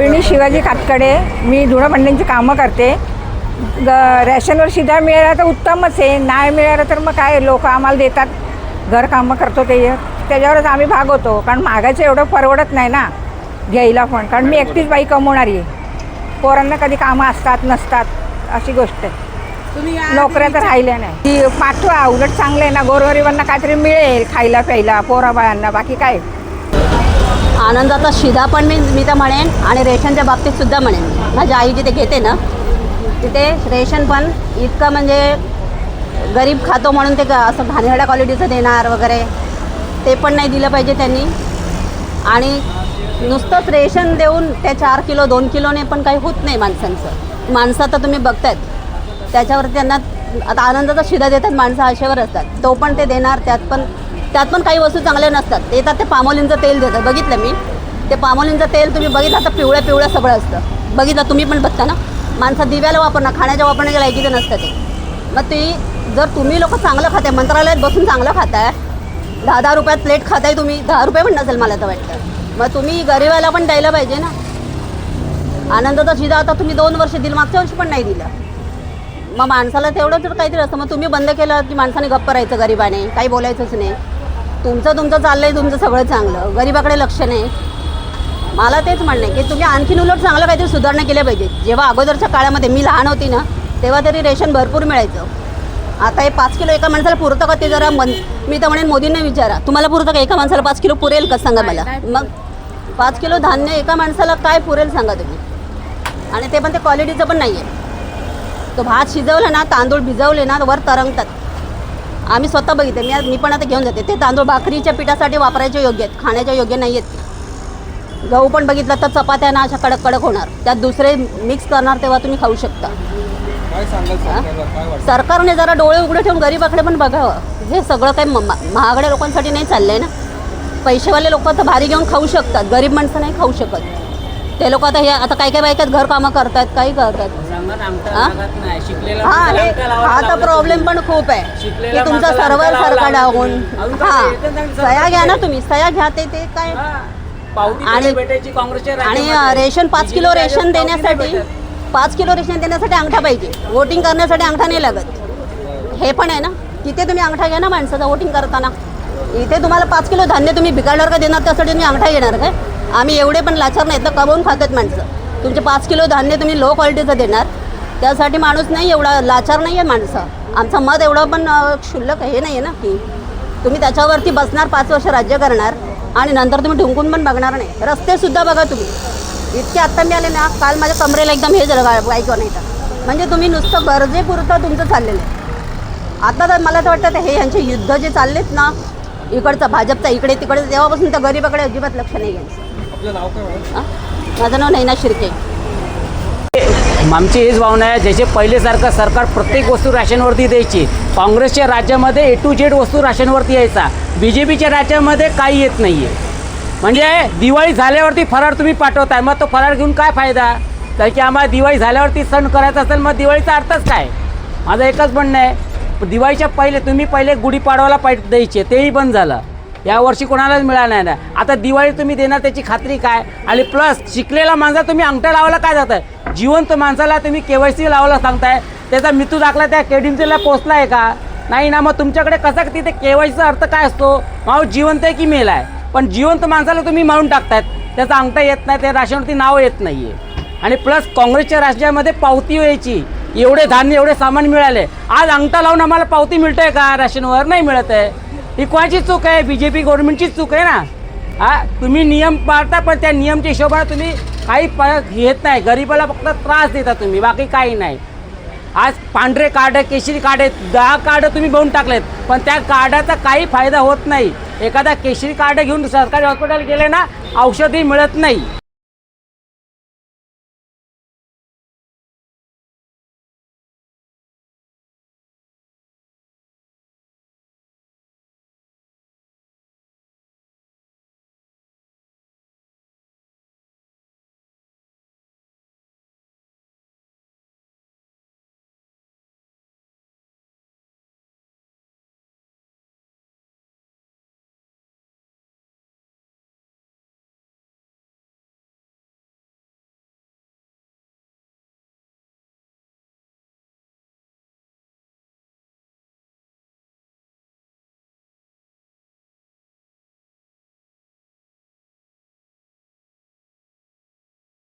रोहिणी शिवाजी कातकडे मी धुळभांड्यांची कामं करते. ग रॅशनवर शिधा मिळाला तर उत्तमच आहे. नाही मिळालं तर मग काय? लोक आम्हाला देतात. घर कामं करतो ते. त्याच्यावरच आम्ही भागवतो कारण महागाचं एवढं परवडत नाही ना घ्यायला पण. कारण मी एकटीच बाई कमवणारी आहे. पोरांना कधी कामं असतात नसतात अशी गोष्ट आहे. नोकऱ्या तर राहिल्या नाही. ती पाठवा. उलट चांगलं आहे ना. गोरगरिबांना काहीतरी मिळेल खायला प्यायला पोराबाळांना. बाकी काय? आनंदाचा शिधा पण मी मी तर म्हणेन आणि रेशनच्या बाबतीत सुद्धा म्हणेन. माझ्या आई जिथे घेते ना तिथे रेशन पण इतकं म्हणजे गरीब खातो म्हणून ते असं घाणेरड्या क्वालिटीचं देणार वगैरे ते पण नाही दिलं पाहिजे त्यांनी. आणि नुसतंच रेशन देऊन ते चार किलो दोन किलोने पण काही होत नाही माणसांचं. माणसं तर तुम्ही बघतायत. त्याच्यावर त्यांना आता आनंदाचा शिधा देतात माणसं आशेवर असतात. तो पण ते देणार त्यात पण त्यात पण काही वस्तू चांगल्या नसतात. येतात ते पामोलींचं तेल देतात. बघितलं मी. ते पामोलींचं तेल तुम्ही बघितलं आता पिवळ्या पिवळ्या सगळं असतं. बघितलं तुम्ही पण बघता ना? माणसं दिव्याला वापरणं खाण्याच्या वापरण्याच्या लायकीचं नसतं ते. मग ती जर तुम्ही लोक चांगलं खाताय मंत्रालयात बसून चांगलं खाताय दहा दहा रुपयात प्लेट खाताय तुम्ही दहा रुपये पण नसेल मला तर वाटतं. मग तुम्ही गरिबाला पण द्यायला पाहिजे ना? आनंदाचा शिदा आता तुम्ही दोन वर्ष दिलं मागच्या वर्षी पण नाही दिलं. मग माणसाला तेवढं जर काहीतरी असतं मग तुम्ही बंद केलं की माणसाने गप्प राहायचं गरिबाने काही बोलायचंच नाही. तुमचं तुमचं चाललंय तुमचं सगळं चांगलं. गरिबाकडे लक्ष नाही. मला तेच म्हणणं आहे की तुम्ही आणखीन उलट चांगलं काहीतरी सुधारणा केल्या पाहिजे जेव्हा अगोदरच्या काळामध्ये मी लहान होती ना तेव्हा तरी रेशन भरपूर मिळायचं. आता हे पाच किलो एका माणसाला पुरतं का ते जरा मन मी तर म्हणेन मोदींना विचारा. तुम्हाला पुरतं का एका माणसाला पाच किलो पुरेल का? सांगा मला. मग पाच किलो धान्य एका माणसाला काय पुरेल सांगा तुम्ही. आणि ते पण ते क्वालिटीचं पण नाही आहे तो भात शिजवला ना तांदूळ भिजवले ना वर तरंगतात. आम्ही स्वतः बघितले. मी मी पण आता घेऊन जाते. ते तांदूळ भाकरीच्या पिठासाठी वापरायचे योग्य आहेत. खाण्याच्या योग्य नाही आहेत गहू पण बघितलं तर चपात्या ना अशा कडक कडक होणार. त्यात दुसरे मिक्स करणार तेव्हा तुम्ही खाऊ शकता. सरकारने जरा डोळे उघडे ठेवून गरीबाकडे पण बघावं. हे सगळं काही महागड्या लोकांसाठी नाही चाललंय ना. पैसेवाले लोक तर भारी घेऊन खाऊ शकतात. गरीब माणसं नाही खाऊ शकत. ते लोक आता हे आता काही काही बायकात घर कामं करतात काही करतात. हा? हा हे हा तर प्रॉब्लेम पण खूप आहे. की तुमचा सर्व्हर सारखा डावून हा. सया घ्या ना तुम्ही. सया घ्या ते ते काय? आणि- आणि भेटायची काँग्रेसच्या आणि अ, राज्यामध्ये. रेशन पाच किलो रेशन देण्यासाठी पावती नाही भेटत. पाच किलो रेशन देण्यासाठी अंगठा पाहिजे. वोटिंग करण्यासाठी अंगठा नाही लागत. हे पण आहे ना? तिथे तुम्ही अंगठा घ्या ना माणसाचा वोटिंग करताना. इथे तुम्हाला पाच किलो धान्य तुम्ही बिघडल्यावर का देणार त्यासाठी तुम्ही अंगठा घेणार काय? आम्ही एवढे पण लाचार नाहीत तर कमवून खातात माणसं. तुमचे पाच किलो धान्य तुम्ही लो क्वालिटीचं देणार. त्यासाठी माणूस नाही एवढा लाचार नाही आहे माणसं. आमचं मत एवढं पण क्षुल्लक हे नाही आहे ना की तुम्ही त्याच्यावरती बसणार पाच वर्ष राज्य करणार आणि नंतर तुम्ही ढुंकून पण बघणार नाही. रस्तेसुद्धा बघा तुम्ही. इतके आत्ता मी आले ना काल माझ्या कमरेला एकदम हे झालं गा- नाही तर म्हणजे तुम्ही नुसतं गरजेपुरतं तुमचं चाललेलं आहे. आता तर मला तर वाटतं ते हे यांचे युद्ध जे चाललेत ना इकडचं भाजपचा इकडे तिकडे तेव्हापासून त्या गरीबाकडे अजिबात लक्ष नाही घ्यायचं माझं नाव नैना शिर्के. आमची हेच भावना आहे जसे पहिलेसारखं सरकार प्रत्येक वस्तू राशनवरती द्यायची. काँग्रेसच्या राज्यामध्ये ए टू झेड वस्तू राशनवरती यायचा. बी जे पीच्या राज्यामध्ये काही येत नाही आहे म्हणजे दिवाळी झाल्यावरती फराळ तुम्ही पाठवताय मग तो फराळ घेऊन काय फायदा? तर की आम्हाला दिवाळी झाल्यावरती सण करायचा असेल मग दिवाळीचा अर्थच काय? माझं एकच म्हणणं आहे दिवाळीच्या पहिले तुम्ही पहिले गुढीपाडवाला पाय द्यायचे तेही बंद झालं. यावर्षी कोणालाच मिळाला नाही ना. आता दिवाळी तुम्ही देणार त्याची खात्री काय? आणि प्लस शिकलेला माणसा तुम्ही अंगठा लावायला काय जात आहे जिवंत माणसाला तुम्ही के वाय सी लावायला सांगताय. त्याचा मृत्यू दाखला त्या केडीमसीला पोचला आहे का? नाही ना मग तुमच्याकडे कसा तिथे के वाय सीचा अर्थ काय असतो? माऊ जिवंत आहे की मेल आहे? पण जिवंत माणसाला तुम्ही मारून टाकतायत. त्याचा अंगठा येत नाही त्या राशनवरती नाव येत नाही आहे आणि प्लस काँग्रेसच्या राज्यामध्ये पावती यायची. एवढे धान्य एवढे सामान मिळाले. आज अंगठा लावून आम्हाला पावती मिळते का? राशनवर नाही मिळत आहे ही कोणाची चूक आहे? बी जे पी गव्हर्नमेंटचीच चूक आहे ना? हा तुम्ही नियम पाळता पण त्या नियमच्या हिशोबाने तुम्ही काही प घेत नाही. गरिबाला फक्त त्रास देता तुम्ही बाकी काही नाही. आज पांढरे कार्ड केशरी कार्ड आहेत दहा कार्ड तुम्ही घेऊन टाकलेत पण त्या कार्डाचा काही फायदा होत नाही. एखादा केशरी कार्ड घेऊन सरकारी हॉस्पिटल गेले ना औषधही मिळत नाही.